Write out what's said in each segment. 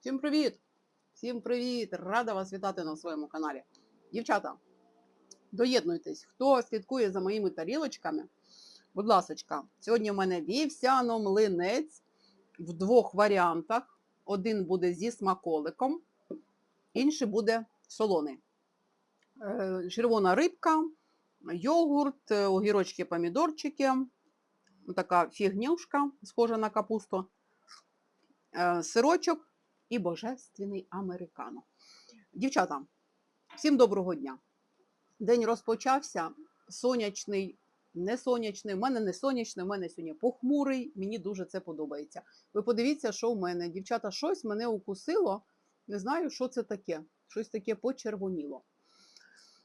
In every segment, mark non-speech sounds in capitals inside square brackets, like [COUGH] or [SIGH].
Всім привіт! Всім привіт! Рада вас вітати на своєму каналі. Дівчата, доєднуйтесь, хто слідкує за моїми тарілочками. Будь ласочка, сьогодні у мене вівсяно-млинець в двох варіантах. Один буде зі смаколиком, інший буде солоний. Е, Червона рибка, йогурт, е, огірочки, помідорчики, така фігнюшка, схожа на капусту сирочок і божественний американо. Дівчата, всім доброго дня. День розпочався сонячний, не сонячний. У мене не сонячний, у мене сьогодні похмурий. Мені дуже це подобається. Ви подивіться, що в мене. Дівчата, щось мене укусило. Не знаю, що це таке. Щось таке почервоніло.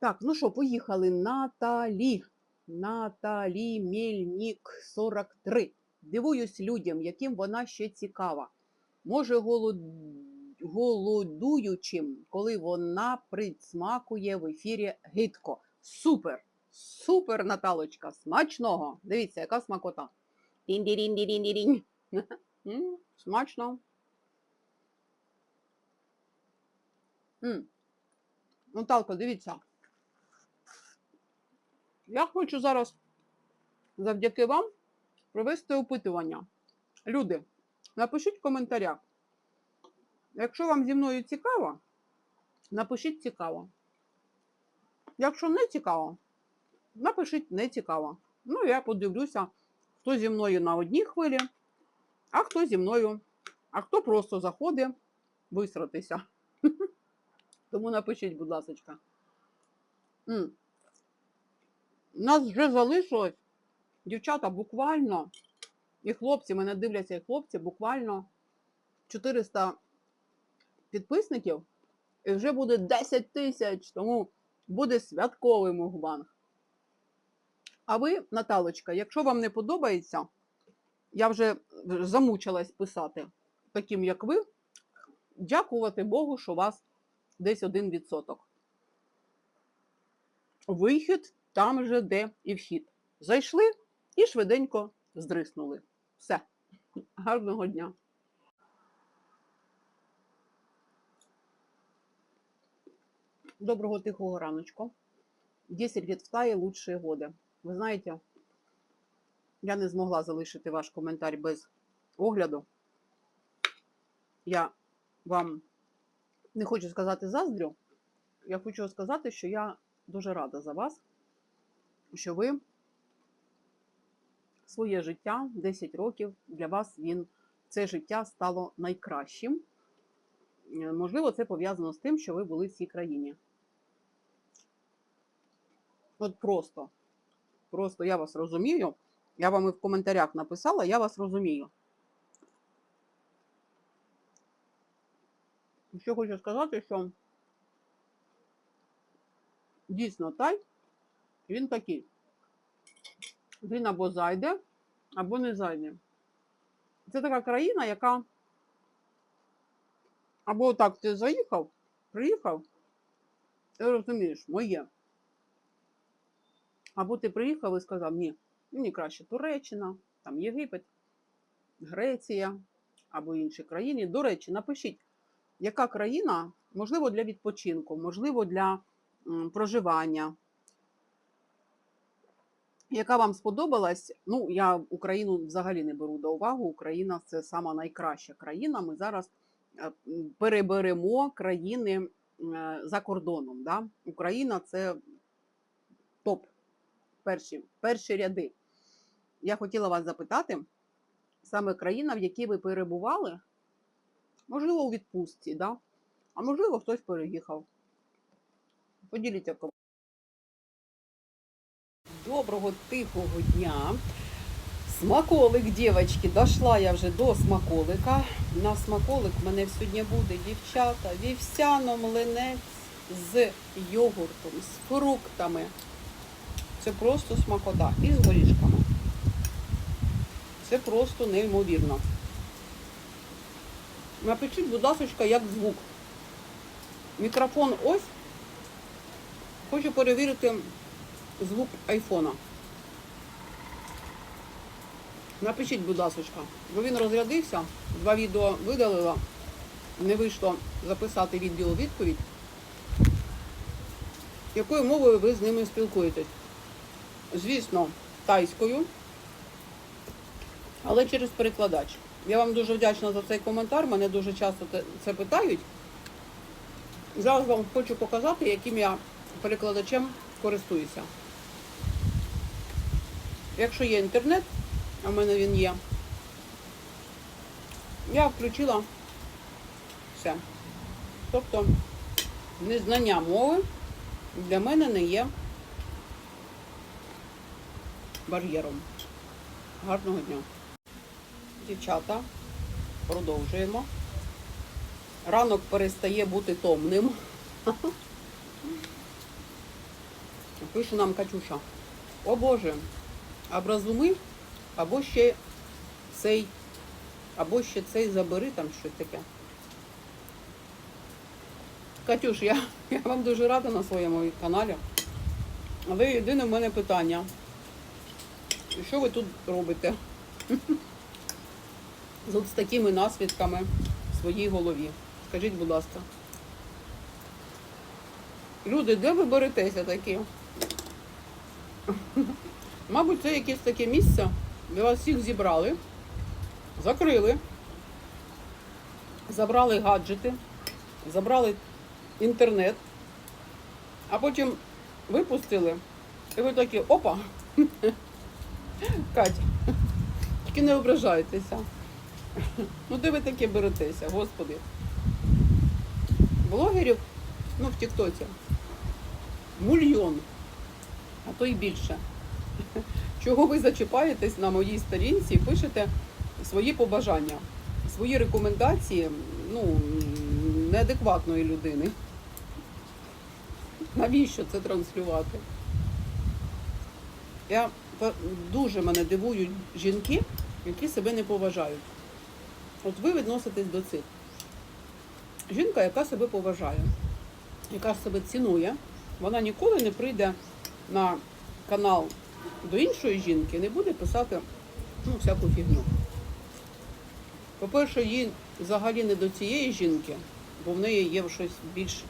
Так, ну що, поїхали. Наталі. Наталі Мельнік 43. Дивуюсь людям, яким вона ще цікава. Може, голод... голодуючим, коли вона присмакує в ефірі гидко. Супер! Супер, Наталочка! Смачного! Дивіться, яка смакота. [LAUGHS] М, Смачно. Наталко, дивіться. Я хочу зараз завдяки вам провести опитування. Люди, напишіть в коментарях. Якщо вам зі мною цікаво, напишіть цікаво. Якщо не цікаво, напишіть не цікаво. Ну, я подивлюся, хто зі мною на одній хвилі, а хто зі мною, а хто просто заходить висратися. [LAUGHS] Тому напишіть, будь ласка. М. Нас вже залишилось, дівчата, буквально, і хлопці, мене дивляться, і хлопці, буквально 400 підписників, і вже буде 10 тисяч, тому буде святковий мукбанг. А ви, Наталочка, якщо вам не подобається, я вже замучилась писати, таким як ви, дякувати Богу, що у вас десь 1%. Вихід там же, де і вхід. Зайшли і швиденько здриснули. Все. Гарного дня. Доброго тихого раночку. 10 лет в тае лучшие годы. Ви знаєте, я не змогла залишити ваш коментар без огляду. Я вам не хочу сказати заздрю. Я хочу сказати, що я дуже рада за вас, що ви своє життя 10 років для вас він це життя стало найкращим. Е, Можливо, це пов'язано з тим, що ви були в цій країні. От просто, просто я вас розумію. Я вам і в коментарях написала, я вас розумію. Ще хочу сказати, що дійсно тай, він такий. Він або зайде, або не зайде. Це така країна, яка або так ти заїхав, приїхав, ти розумієш, моє. Або ти приїхав і сказав, ні, мені краще Туреччина, там Єгипет, Греція або інші країни. До речі, напишіть, яка країна, можливо, для відпочинку, можливо, для проживання, яка вам сподобалась. Ну, я Україну взагалі не беру до уваги. Україна це сама найкраща країна. Ми зараз е, переберемо країни е, за кордоном. Да? Україна це топ, перші, перші ряди. Я хотіла вас запитати, саме країна, в якій ви перебували, можливо, у відпустці, да? а можливо, хтось переїхав. Поділіться. Доброго тихого дня. Смаколик, дівчатки, дошла я вже до смаколика. На смаколик в мене сьогодні буде дівчата, вівсяно млинець з йогуртом, з фруктами. Це просто смакота. І з горішками. Це просто неймовірно. Напишіть, будь ласка, як звук. Мікрофон ось. Хочу перевірити звук айфона. Напишіть, будь ласка, бо він розрядився. Два відео видалила. Не вийшло записати відео відповідь. Якою мовою ви з ними спілкуєтесь? Звісно, тайською, але через перекладач. Я вам дуже вдячна за цей коментар. Мене дуже часто це питають. Зараз вам хочу показати, яким я перекладачем користуюся. Якщо є інтернет, а в мене він є, я включила все. Тобто незнання мови для мене не є бар'єром. Гарного дня. Дівчата, продовжуємо. Ранок перестає бути томним. Пише нам Катюша. О Боже, образуми, або ще цей, або ще цей забери, там щось таке. Катюш, я, [LAUGHS] я вам дуже рада на своєму каналі. Але єдине в мене питання. Що ви тут робите? [LAUGHS] З от з такими наслідками в своїй голові. Скажіть, будь ласка. Люди, де ви беретеся такі? [LAUGHS] Мабуть, це якесь таке місце, де вас всіх зібрали, закрили, забрали гаджети, забрали інтернет, а потім випустили, і ви такі, опа, [LAUGHS] Катя, тільки не ображайтеся. Ну де ви таке беретеся, господи? Блогерів, ну в Тіктоці, мільйон, а то й більше. [LAUGHS] Чого ви зачіпаєтесь на моїй сторінці пишете свої побажання, свої рекомендації ну, неадекватної людини. Навіщо це транслювати? Я дуже мене дивують жінки, які себе не поважають. От ви відноситесь до цих. Жінка, яка себе поважає, яка себе цінує, вона ніколи не прийде на канал до іншої жінки, не буде писати ну, всяку фігню. По-перше, їй взагалі не до цієї жінки, бо в неї є щось більш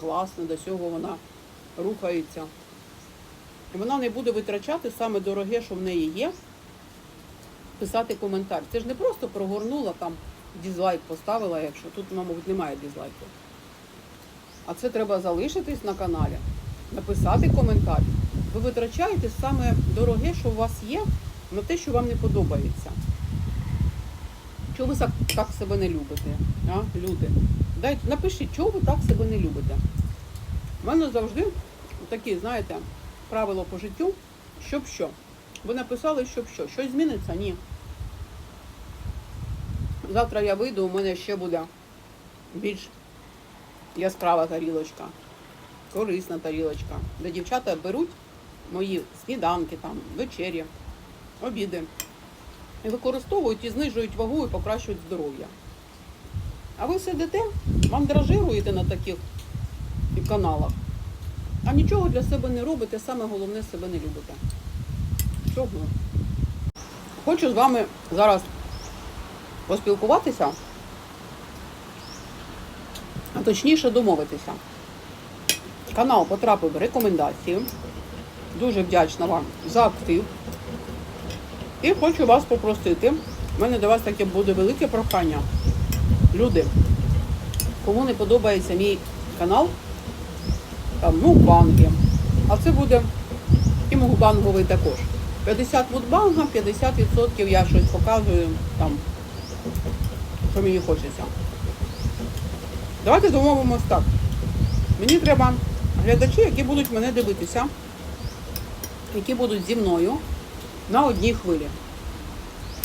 класне, до цього вона рухається. І вона не буде витрачати саме дороге, що в неї є, писати коментар. Це ж не просто прогорнула там, дізлайк поставила, якщо тут, мабуть, немає дізлайку. А це треба залишитись на каналі, написати коментар. Ви витрачаєте саме дороге, що у вас є, на те, що вам не подобається. Чого ви так, себе не любите? А, люди? Дайте, напишіть, чого ви так себе не любите. У мене завжди такі, знаєте, правило по життю, щоб що. Ви написали, щоб що. Щось зміниться? Ні. Завтра я вийду, у мене ще буде більш яскрава тарілочка, корисна тарілочка, де дівчата беруть мої сніданки, там, вечері, обіди і використовують і знижують вагу і покращують здоров'я. А ви сидите, мандражируєте на таких каналах, а нічого для себе не робите, саме головне себе не любите. Чого? Хочу з вами зараз поспілкуватися, а точніше домовитися. Канал потрапив в рекомендації. Дуже вдячна вам за актив. І хочу вас попросити. У мене до вас таке буде велике прохання. Люди, кому не подобається мій канал, там мукбанги, а це буде і мукбанговий також. 50 мукбанга, 50% я щось показую там, що мені хочеться. Давайте домовимось так. Мені треба глядачі, які будуть мене дивитися, які будуть зі мною на одній хвилі.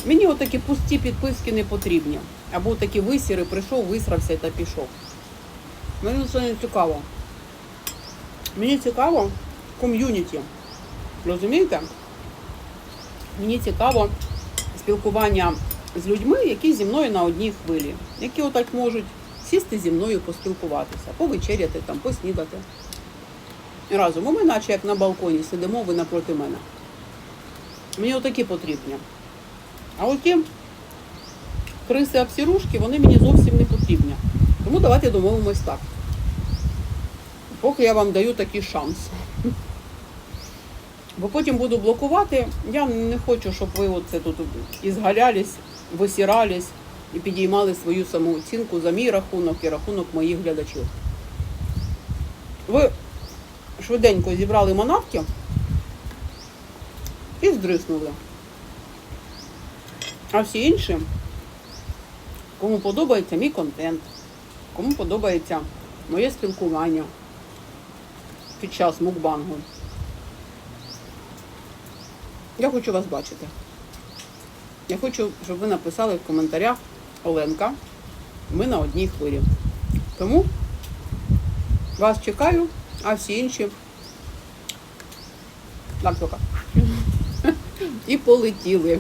Мені отакі пусті підписки не потрібні. Або такі висіри, прийшов, висрався та пішов. Мені це не цікаво. Мені цікаво ком'юніті. Розумієте? Мені цікаво спілкування з людьми, які зі мною на одній хвилі, які отак можуть сісти зі мною поспілкуватися, повечеряти, там, поснідати. Разом. Ми наче як на балконі сидимо, ви напроти мене. Мені отакі потрібні. А оті криси обсірушки, вони мені зовсім не потрібні. Тому давайте домовимось так. Поки я вам даю такий шанс. Бо потім буду блокувати. Я не хочу, щоб ви оце тут ізгалялись, висірались і підіймали свою самооцінку за мій рахунок і рахунок моїх глядачів. Ви швиденько зібрали манатки і здриснули. А всі інші, кому подобається мій контент, кому подобається моє спілкування під час мукбангу. Я хочу вас бачити. Я хочу, щоб ви написали в коментарях Оленка. Ми на одній хвилі. Тому вас чекаю, а всі інші. Так. [LAUGHS] І полетіли.